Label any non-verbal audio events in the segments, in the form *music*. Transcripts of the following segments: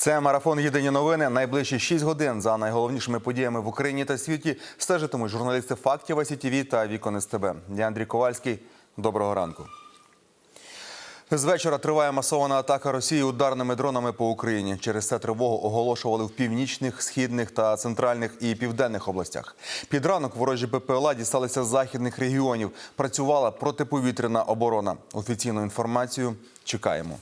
Це марафон Єдині новини. Найближчі 6 годин за найголовнішими подіями в Україні та світі стежитимуть журналісти фактів СІТВ та Вікон СТБ. Я Андрій Ковальський. Доброго ранку. З вечора триває масована атака Росії ударними дронами по Україні. Через це тривогу оголошували в північних, східних та центральних і південних областях. Під ранок ворожі БПЛА дісталися з західних регіонів. Працювала протиповітряна оборона. Офіційну інформацію чекаємо.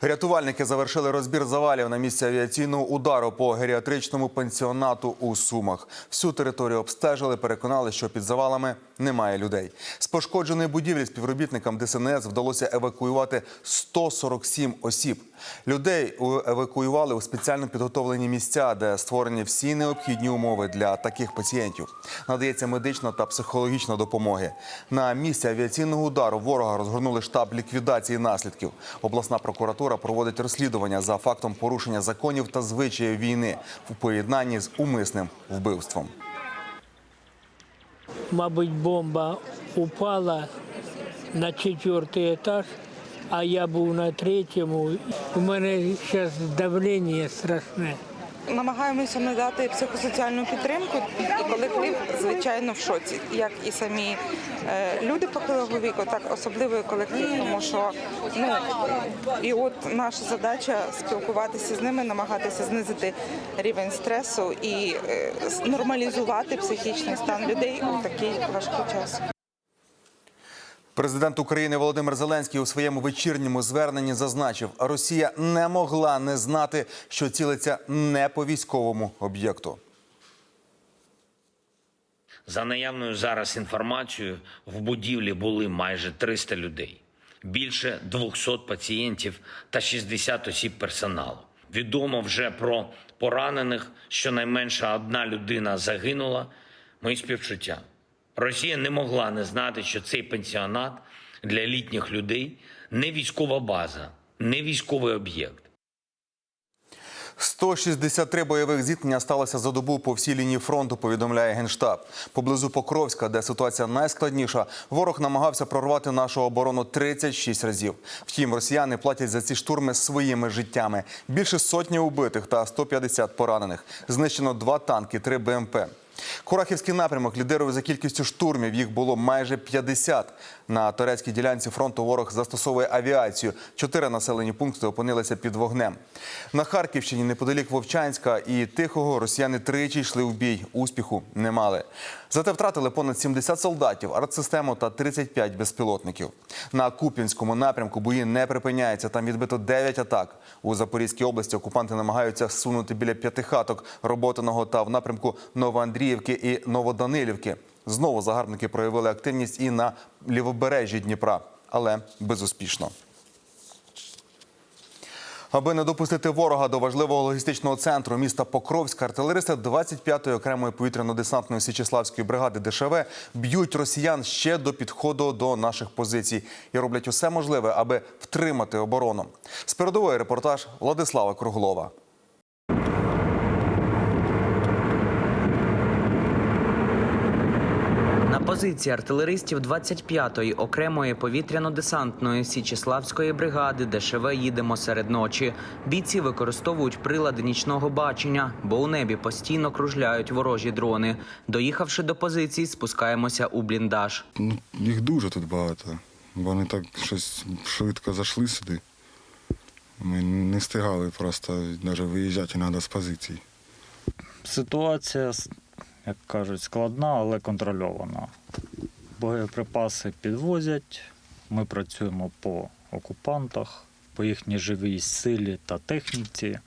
Рятувальники завершили розбір завалів на місці авіаційного удару по геріатричному пенсіонату у Сумах. Всю територію обстежили, переконали, що під завалами немає людей. З пошкодженої будівлі співробітникам ДСНС вдалося евакуювати 147 осіб. Людей евакуювали у спеціально підготовлені місця, де створені всі необхідні умови для таких пацієнтів. Надається медична та психологічна допомоги. На місці авіаційного удару ворога розгорнули штаб ліквідації наслідків. Обласна прокуратура проводить розслідування за фактом порушення законів та звичаїв війни в поєднанні з умисним вбивством. мабуть, бомба упала на четвертий етаж, а я був на третьому. У мене зараз давлення страшне. Намагаємося надати психосоціальну підтримку, і колектив, звичайно, в шоці, як і самі е, люди похилого віку, так особливо і колектив, тому що ну і от наша задача спілкуватися з ними, намагатися знизити рівень стресу і е, нормалізувати психічний стан людей у такий важкий час. Президент України Володимир Зеленський у своєму вечірньому зверненні зазначив, Росія не могла не знати, що цілиться не по військовому об'єкту. За наявною зараз інформацією, в будівлі були майже 300 людей, більше 200 пацієнтів та 60 осіб персоналу. Відомо вже про поранених, щонайменше одна людина загинула. Мої співчуття. Росія не могла не знати, що цей пенсіонат для літніх людей не військова база, не військовий об'єкт. 163 бойових зіткнення сталося за добу по всій лінії фронту, повідомляє Генштаб. Поблизу Покровська, де ситуація найскладніша, ворог намагався прорвати нашу оборону 36 разів. Втім, росіяни платять за ці штурми своїми життями. Більше сотні убитих та 150 поранених. Знищено два танки, три БМП. Курахівський напрямок лідирує за кількістю штурмів. Їх було майже 50. На турецькій ділянці фронту ворог застосовує авіацію. Чотири населені пункти опинилися під вогнем. На Харківщині, неподалік Вовчанська і Тихого, росіяни тричі йшли в бій. Успіху не мали. Зате втратили понад 70 солдатів, артсистему та 35 безпілотників. На Куп'янському напрямку бої не припиняються. Там відбито 9 атак. У Запорізькій області окупанти намагаються сунути біля п'яти хаток роботаного та в напрямку Новоандріївки і Новоданилівки. Знову загарбники проявили активність і на лівобережжі Дніпра, але безуспішно. Аби не допустити ворога до важливого логістичного центру міста Покровська, артилеристи 25-ї окремої повітряно-десантної Січеславської бригади ДШВ б'ють росіян ще до підходу до наших позицій і роблять усе можливе, аби втримати оборону. З репортаж Владислава Круглова. Позиції артилеристів 25-ї окремої повітряно-десантної Січеславської бригади ДШВ їдемо серед ночі. Бійці використовують прилади нічного бачення, бо у небі постійно кружляють ворожі дрони. Доїхавши до позицій, спускаємося у бліндаж. Ну, їх дуже тут багато. Вони так щось швидко зайшли сюди. Ми не встигали просто навіть виїжджати іноді з позицій. Ситуація, як кажуть, складна, але контрольована. Боєприпаси підвозять, ми працюємо по окупантах, по їхній живій силі та техніці.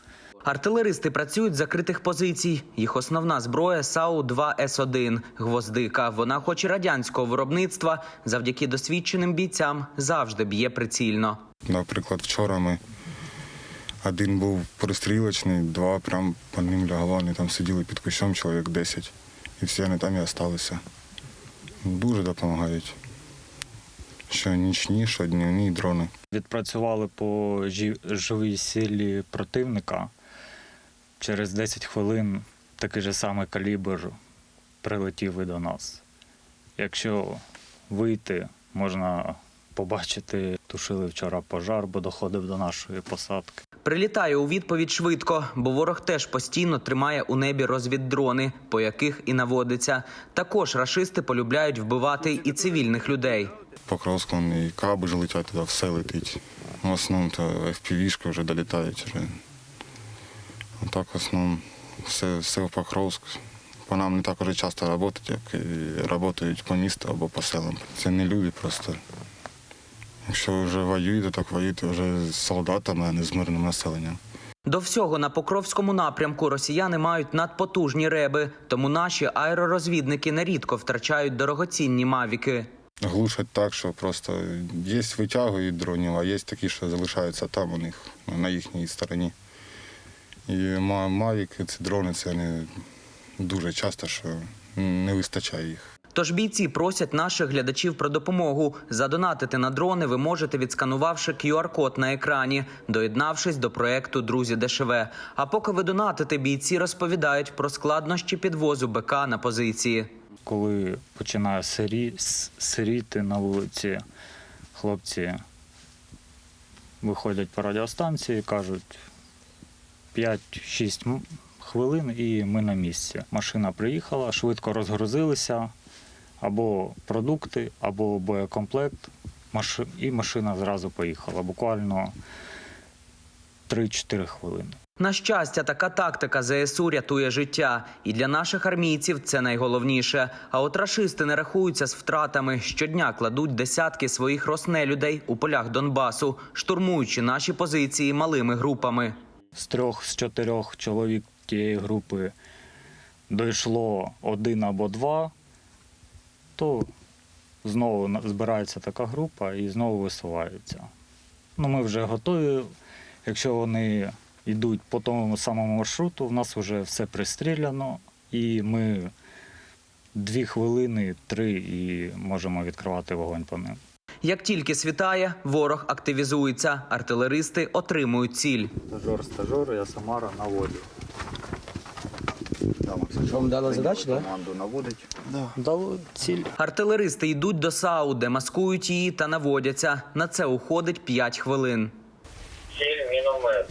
Артилеристи працюють з закритих позицій. Їх основна зброя САУ-2С1 гвоздика. Вона, хоч і радянського виробництва, завдяки досвідченим бійцям завжди б'є прицільно. Наприклад, вчора ми один був пристрілочний, два прям по ним лягало, вони там сиділи під кущом чоловік 10. І всі вони там і залишилися. Дуже допомагають. Що нічні, що днівні дрони. Відпрацювали по живій силі противника. Через 10 хвилин такий же самий калібр прилетів і до нас. Якщо вийти, можна побачити. Тушили вчора пожар, бо доходив до нашої посадки. Прилітає у відповідь швидко, бо ворог теж постійно тримає у небі розвіддрони, по яких і наводиться. Також рашисти полюбляють вбивати і цивільних людей. Покровськ, і каби ж летять туди, все летить. В основному то FPV-шки вже долітають. Вже. А так в основному все, все в Покровськ. По нам не так уже часто працюють, як і працюють по місту або по селам. Це не люди просто. Якщо вже воюєте, так воюєте вже з солдатами, а не з мирним населенням. До всього на Покровському напрямку росіяни мають надпотужні реби, тому наші аеророзвідники нерідко втрачають дорогоцінні мавіки. Глушать так, що просто є витягують дронів, а є такі, що залишаються там у них, на їхній стороні. І мавіки, ці дрони, це не дуже часто, що не вистачає їх. Тож бійці просять наших глядачів про допомогу. Задонатити на дрони ви можете, відсканувавши QR-код на екрані, доєднавшись до проекту Друзі ДШВ. А поки ви донатите, бійці розповідають про складнощі підвозу БК на позиції. Коли починає сирі, сиріти на вулиці, хлопці виходять по радіостанції, кажуть 5-6 м- хвилин і ми на місці. Машина приїхала, швидко розгрузилися, або продукти, або боєкомплект, і машина зразу поїхала. Буквально 3-4 хвилини. На щастя, така тактика ЗСУ рятує життя, і для наших армійців це найголовніше. А от рашисти не рахуються з втратами. Щодня кладуть десятки своїх роснелюдей у полях Донбасу, штурмуючи наші позиції малими групами. з трьох з чотирьох чоловік тієї групи дійшло один або два, то знову збирається така група і знову висувається. Ну, ми вже готові. Якщо вони йдуть по тому самому маршруту, в нас вже все пристріляно, і ми дві хвилини, три і можемо відкривати вогонь по ним. Як тільки світає, ворог активізується, артилеристи отримують ціль. Стажор, стажор, я Самара наводю. Вам дали задачу, так? Команду наводить. Дали ціль. Артилеристи йдуть до САУ, де маскують її та наводяться. На це уходить 5 хвилин. Ціль міномет.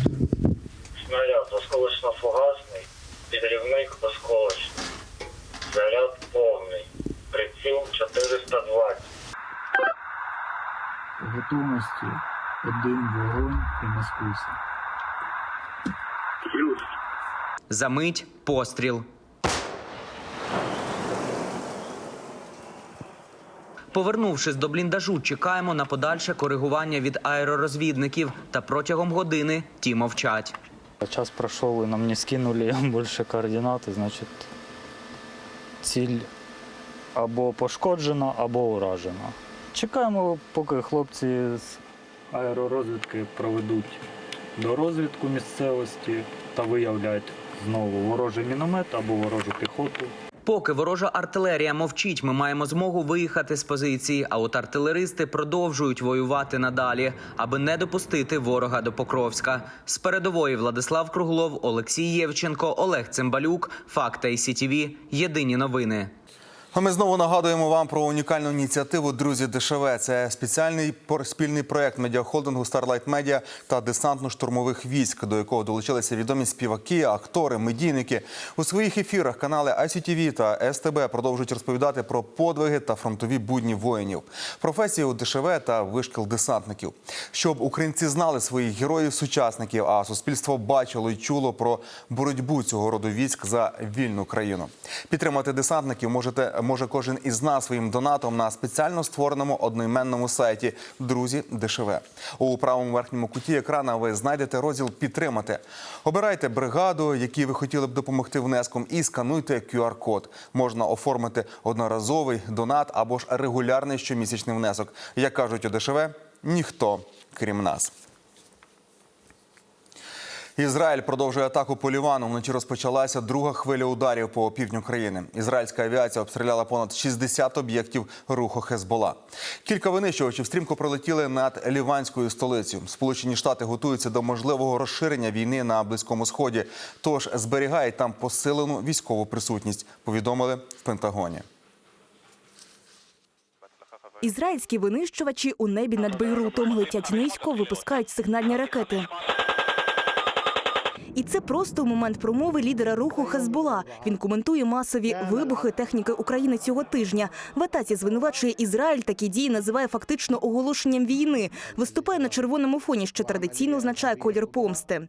Снаряд осколочно-фугасний, підрівник осколочний. Заряд повний. Приціл 420. готовності один вогонь і маскуйся. Замить постріл. Повернувшись до бліндажу, чекаємо на подальше коригування від аеророзвідників. Та протягом години ті мовчать. Час пройшов, і нам не скинули *laughs* більше координати, значить ціль або пошкоджена, або уражена. Чекаємо, поки хлопці з аеророзвідки проведуть до розвідку місцевості та виявлять знову ворожий міномет або ворожу піхоту. Поки ворожа артилерія мовчить, ми маємо змогу виїхати з позиції. А от артилеристи продовжують воювати надалі, аби не допустити ворога до Покровська. З передової Владислав Круглов, Олексій Євченко, Олег Цимбалюк. Факти СІТІВІ. Єдині новини. А ми знову нагадуємо вам про унікальну ініціативу Друзі ДШВ. Це спеціальний спільний проект медіахолдингу Starlight Media та десантно-штурмових військ, до якого долучилися відомі співаки, актори, медійники. У своїх ефірах канали ICTV та СТБ продовжують розповідати про подвиги та фронтові будні воїнів, професії у ДШВ та вишкіл десантників, щоб українці знали своїх героїв-сучасників, а суспільство бачило і чуло про боротьбу цього роду військ за вільну країну. Підтримати десантників можете може кожен із нас своїм донатом на спеціально створеному одноіменному сайті Друзі ДШВ. У правому верхньому куті екрана ви знайдете розділ Підтримати. Обирайте бригаду, якій ви хотіли б допомогти внеском, і скануйте QR-код. Можна оформити одноразовий донат або ж регулярний щомісячний внесок. Як кажуть у ДШВ, ніхто крім нас. Ізраїль продовжує атаку по Лівану. Вночі розпочалася друга хвиля ударів по півдню країни. Ізраїльська авіація обстріляла понад 60 об'єктів руху Хезбола. Кілька винищувачів стрімко пролетіли над ліванською столицею. Сполучені Штати готуються до можливого розширення війни на близькому сході. Тож зберігають там посилену військову присутність. Повідомили в Пентагоні. Ізраїльські винищувачі у небі над Бейрутом летять низько, випускають сигнальні ракети. І це просто момент промови лідера руху Хезбола. Він коментує масові вибухи техніки України цього тижня. В атаці звинувачує Ізраїль. Такі дії називає фактично оголошенням війни. Виступає на червоному фоні, що традиційно означає колір помсти.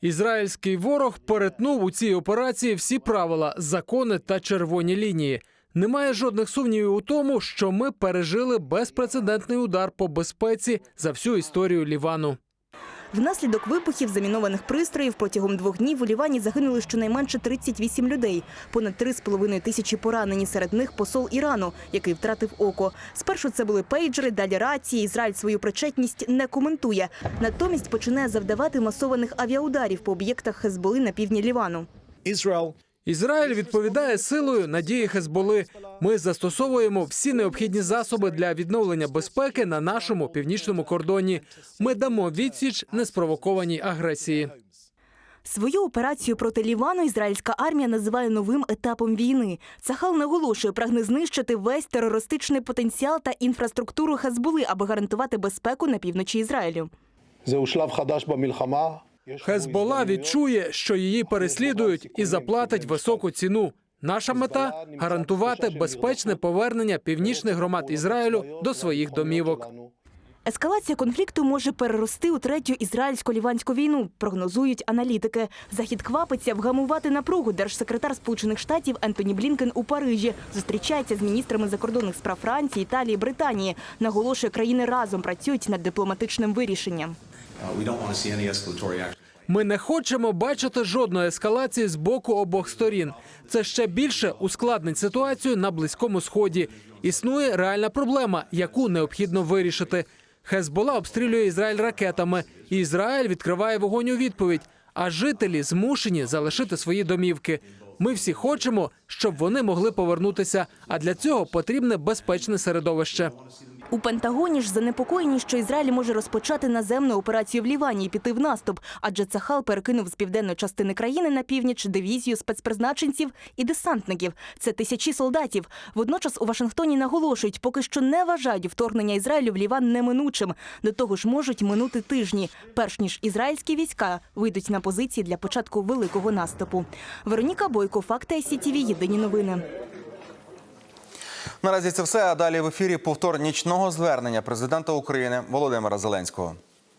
Ізраїльський ворог перетнув у цій операції всі правила, закони та червоні лінії. Немає жодних сумнівів у тому, що ми пережили безпрецедентний удар по безпеці за всю історію Лівану. Внаслідок вибухів замінованих пристроїв протягом двох днів у Лівані загинули щонайменше 38 людей. Понад 3,5 тисячі поранені. Серед них посол Ірану, який втратив око. Спершу це були пейджери, далі рації. Ізраїль свою причетність не коментує. Натомість починає завдавати масованих авіаударів по об'єктах Хезболи на півдні Лівану. Ізраїль відповідає силою на дії Хезболи. Ми застосовуємо всі необхідні засоби для відновлення безпеки на нашому північному кордоні. Ми дамо відсіч неспровокованій агресії. Свою операцію проти Лівану ізраїльська армія називає новим етапом війни. Цахал наголошує, прагне знищити весь терористичний потенціал та інфраструктуру Хезболи, аби гарантувати безпеку на півночі Ізраїлю. Хезбола відчує, що її переслідують і заплатить високу ціну. Наша мета гарантувати безпечне повернення північних громад Ізраїлю до своїх домівок. Ескалація конфлікту може перерости у третю ізраїльсько-ліванську війну, прогнозують аналітики. Захід квапиться вгамувати напругу. Держсекретар Сполучених Штатів Ентоні Блінкен у Парижі зустрічається з міністрами закордонних справ Франції, Італії, Британії. Наголошує, країни разом працюють над дипломатичним вирішенням. Ми не хочемо бачити жодної ескалації з боку обох сторін. Це ще більше ускладнить ситуацію на близькому сході. Існує реальна проблема, яку необхідно вирішити. Хезбола обстрілює Ізраїль ракетами, і Ізраїль відкриває вогонь у відповідь. А жителі змушені залишити свої домівки. Ми всі хочемо, щоб вони могли повернутися. А для цього потрібне безпечне середовище. У Пентагоні ж занепокоєні, що Ізраїль може розпочати наземну операцію в Лівані і піти в наступ, адже Цахал перекинув з південної частини країни на північ дивізію спецпризначенців і десантників. Це тисячі солдатів. Водночас у Вашингтоні наголошують, поки що не вважають вторгнення Ізраїлю в Ліван неминучим. До того ж, можуть минути тижні, перш ніж ізраїльські війська вийдуть на позиції для початку великого наступу. Вероніка Бойко, факти СІТІВІ, єдині новини. Наразі це все. А далі в ефірі повтор нічного звернення президента України Володимира Зеленського.